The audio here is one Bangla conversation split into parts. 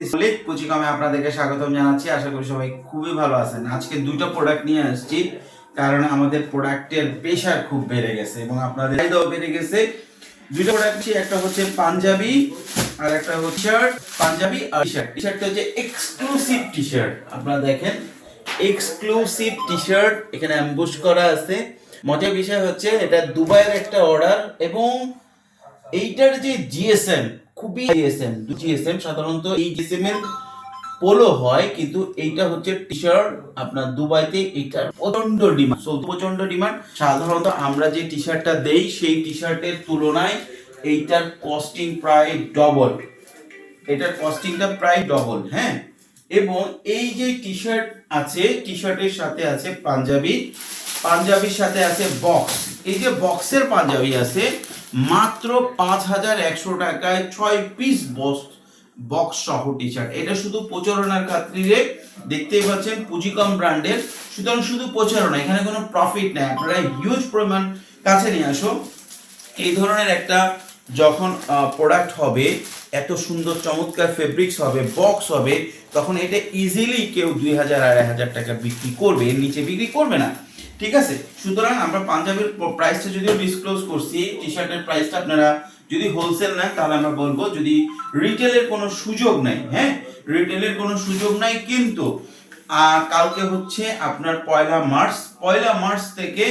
সলিড পুচিকমে আপনাদেরকে স্বাগতম জানাচ্ছি। আশা করি সবাই খুবই ভালো আছেন। আজকে দুটো প্রোডাক্ট নিয়ে আসছি, কারণ আমাদের প্রোডাক্টের প্রেশার খুব বেড়ে গেছে এবং আপনাদের চাহিদাও বেড়ে গেছে। দুটো প্রোডাক্ট একটা হচ্ছে পাঞ্জাবি আর একটা হচ্ছে শার্ট পাঞ্জাবি আর শার্ট টি শার্টটা হচ্ছে এক্সক্লুসিভ টি শার্ট আপনারা দেখেন এক্সক্লুসিভ টি শার্ট এখানে অ্যাম্বুশ করা আছে। মজার বিষয় হচ্ছে, এটা দুবাইয়ের একটা অর্ডার এবং এইটার যে জিএসএম খুবই জিএসএম জিএসএম সাধারণত এই জিএসএম এর পোলো হয়, কিন্তু এইটা হচ্ছে টি শার্ট আপনার দুবাইতে এইটার প্রচণ্ড ডিমান্ড প্রচণ্ড ডিমান্ড সাধারণত আমরা যে টি শার্টটা দেই, সেই টি শার্টের তুলনায় এইটার কস্টিং প্রায় ডবল এটার কস্টিংটা প্রায় ডবল হ্যাঁ? এবং এই যে টি শার্ট আছে টি শার্টের সাথে আছে পাঞ্জাবি। পাঞ্জাবির সাথে আছে বক্স এই যে বক্সের পাঞ্জাবি আছে মাত্র পাঁচ হাজার একশো টাকায় ছয় পিস বক্স বক্স সহ টি শার্ট এটা শুধু প্রচারণার খাতিরে দেখতেই পাচ্ছেন পুঁজিকম ব্র্যান্ডের সুতরাং শুধু প্রচারণা, এখানে কোনো প্রফিট নেই। আপনারা হিউজ পরিমাণ কাছে নিয়ে আসো। এই ধরনের একটা যখন প্রোডাক্ট হবে, এত সুন্দর চমৎকার ফেব্রিক্স হবে বক্স হবে, তখন এটা ইজিলি কেউ দুই হাজার, আড়াই হাজার টাকা বিক্রি করবে। এর নিচে বিক্রি করবে না। ঠিক আছে? সুতরাং আমরা পাঞ্জাবের প্রাইসটা যদিও ডিসক্লোজ করছি টি শার্টের প্রাইসটা আপনারা যদি হোলসেল নেন, তাহলে আমরা বলব যদি রিটেলের কোনো সুযোগ নাই হ্যাঁ? রিটেলের কোনো সুযোগ নাই কিন্তু কালকে হচ্ছে আপনার পয়লা মার্চ পয়লা মার্চ থেকে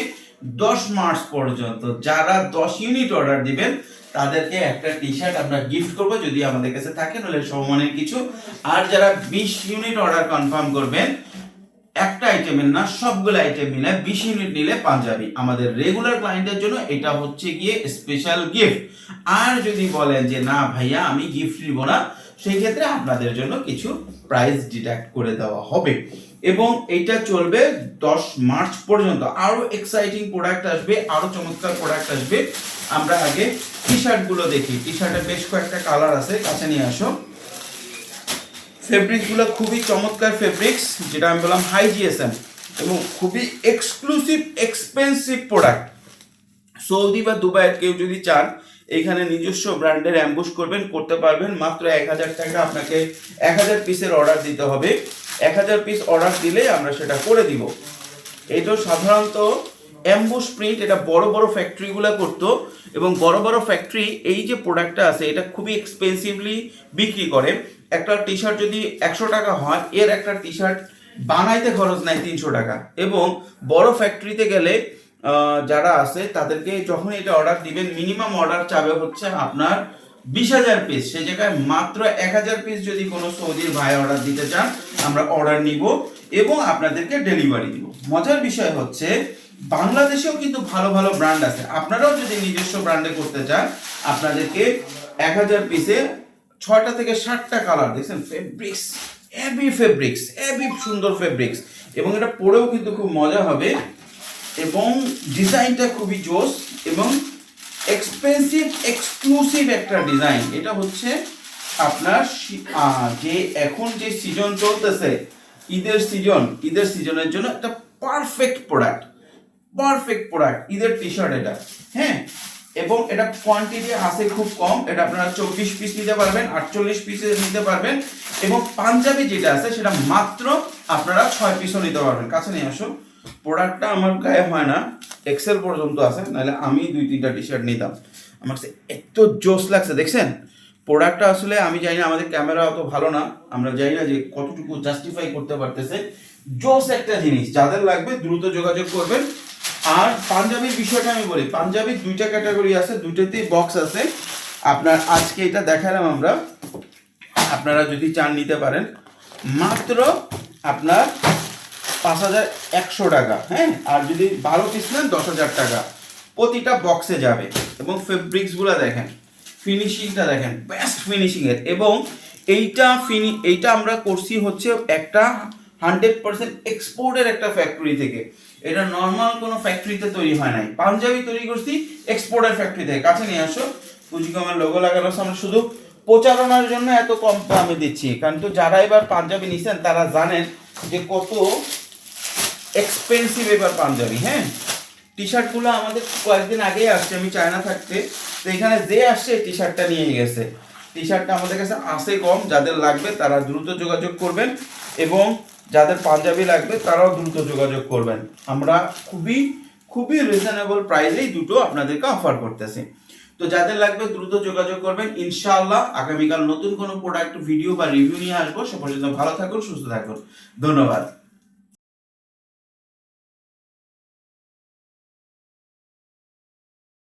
দশ মার্চ পর্যন্ত যারা দশ ইউনিট অর্ডার দিবেন, তাদেরকে একটা টি শার্ট আমরা গিফট করব, যদি আমাদের কাছে থাকে নাহলে সমমানের কিছু। আর যারা বিশ ইউনিট অর্ডার কনফার্ম করবেন একটা আইটেমের না, সবগুলো আইটেম মিলে বিশ ইউনিট নিলে পাঞ্জাবি। আমাদের রেগুলার ক্লায়েন্টের জন্য এটা হচ্ছে গিয়ে স্পেশাল গিফট আর যদি বলেন যে, না ভাইয়া, আমি গিফট নিব না সেই ক্ষেত্রে আপনাদের জন্য কিছু প্রাইস ডিডাক্ট করে দেওয়া হবে। এবং এটা চলবে দশ মার্চ পর্যন্ত। আরও এক্সাইটিং প্রোডাক্ট আসবে আরও চমৎকার প্রোডাক্ট আসবে। আমরা আগে টি শার্টগুলো দেখি। টি শার্টের বেশ কয়েকটা কালার আছে, কাছে নিয়ে আসো। ফেব্রিক্সগুলো খুবই চমৎকার ফেব্রিক্স যেটা আমি বললাম হাই জিএসএম এবং খুবই এক্সক্লুসিভ এক্সপেন্সিভ প্রোডাক্ট সৌদি বা দুবাইয়ের কেউ যদি চান, এখানে নিজস্ব ব্র্যান্ডের অ্যাম্বুশ করবেন, করতে পারবেন। মাত্র এক হাজার টাকা আপনাকে এক হাজার পিসের অর্ডার দিতে হবে। এক হাজার পিস অর্ডার দিলে আমরা সেটা করে দিব। এটা সাধারণত অ্যাম্বুশ প্রিন্ট এটা বড় বড় ফ্যাক্টরিগুলো করতো এবং বড় বড় ফ্যাক্টরি এই যে প্রোডাক্টটা আছে, এটা খুবই এক্সপেন্সিভলি বিক্রি করে। একটা টি শার্ট যদি একশো টাকা হয়, এর একটা টি শার্ট বানাইতে খরচ নাই তিনশো টাকা। এবং বড় ফ্যাক্টরিতে গেলে যারা আছে, তাদেরকে যখন এটা অর্ডার দিবেন মিনিমাম অর্ডার চাবে হচ্ছে আপনার বিশ হাজার পিস সেই জায়গায় মাত্র এক হাজার পিস যদি কোনো সৌদির ভাই অর্ডার দিতে চান, আমরা অর্ডার নিব এবং আপনাদেরকে ডেলিভারি দিব। মজার বিষয় হচ্ছে, বাংলাদেশেও কিন্তু ভালো ভালো ব্র্যান্ড আছে। আপনারাও যদি নিজস্ব ব্র্যান্ডে করতে চান, আপনাদেরকে এক হাজার পিসে ছয়টা থেকে ষাটটা কালার দেখছেন? ফেব্রিক্স এবি ফেব্রিক্স এবি সুন্দর ফেব্রিক্স এবং এটা পরেও কিন্তু খুব মজা হবে। এবং ডিজাইনটা খুবই জোস এবং এক্সপেন্সিভ এক্সক্লুসিভ একটা ডিজাইন এটা হচ্ছে আপনার যে এখন যে সিজন চলতেছে, ঈদের সিজন ঈদের সিজনের জন্য একটা পারফেক্ট প্রোডাক্ট পারফেক্ট প্রোডাক্ট ঈদের টি শার্ট এটা। হ্যাঁ? এবং এটা কোয়ান্টিটি আছে খুব কম, এটা আপনারা চব্বিশ পিস নিতে পারবেন, আটচল্লিশ পিসে নিতে পারবেন, এবং পাঞ্জাবি যেটা আছে সেটা মাত্র আপনারা ছয় পিসও নিতে পারবেন। কাছে নিয়ে আসুন প্রোডাক্টটা আমার গায়ে হয় না এক্সেল পর্যন্ত আছে, নাহলে আমি দুই তিনটা টি শার্ট নিতাম। আমার কাছে এত জোস লাগছে, দেখছেন? প্রোডাক্টটা আসলে আমি জানি না, আমাদের ক্যামেরা অত ভালো না, আমরা জানি না যে কতটুকু জাস্টিফাই করতে পারতেছে। জোস একটা জিনিস, যাদের লাগবে দ্রুত যোগাযোগ করবেন আর পাঞ্জাবির বিষয়টা আমি বলি, পাঞ্জাবির দুইটা ক্যাটাগরি আছে, দুইটাতেই বক্স আছে। আপনার আজকে এটা দেখালাম আমরা। আপনারা যদি চান নিতে পারেন। মাত্র আপনার পাঁচ হাজার একশো টাকা হ্যাঁ? আর যদি বারো পিস নেন, দশ হাজার টাকা। প্রতিটা বক্সে যাবে। এবং ফেব্রিক্সগুলো দেখেন ফিনিশিংটা দেখেন বেস্ট ফিনিশিংয়ের এবং এইটা ফিনি এইটা আমরা করছি হচ্ছে একটা হান্ড্রেড পার্সেন্ট এক্সপোর্টের একটা ফ্যাক্টরি থেকে। এটা নর্মাল কোনো ফ্যাক্টরিতে তৈরি হয় নাই। পাঞ্জাবি তৈরি করছি, এক্সপোর্টের ফ্যাক্টরি থেকে। কাছে নিয়ে আসো। পুঁজিকমের লোগো লাগানো আমরা শুধু প্রচারণার জন্য এত কম দামে দিচ্ছি। কারণ তো যারা এবার পাঞ্জাবি নিছেন, তারা জানেন যে কত এক্সপেন্সিভ এবার পাঞ্জাবি হ্যাঁ? টি শার্টগুলো আমাদের কয়েকদিন আগেই আসছে, আমি চায়না থাকতে। তো এখানে যে আসছে টি শার্টটা নিয়ে গেছে। টি শার্টটা আমাদের কাছে আসে কম, যাদের লাগবে তারা দ্রুত যোগাযোগ করবেন এবং যাদের পাঞ্জাবি লাগবে, তারাও দ্রুত যোগাযোগ করবেন। আমরা খুবই খুবই রিজনেবল প্রাইসেই দুটো আপনাদেরকে অফার করতেছি। তো যাদের লাগবে দ্রুত যোগাযোগ করবেন। ইনশাআল্লাহ আগামীকাল নতুন কোনো প্রোডাক্ট ভিডিও বা রিভিউ নিয়ে আসব। সে পর্যন্ত ভালো থাকুন, সুস্থ থাকুন। ধন্যবাদ।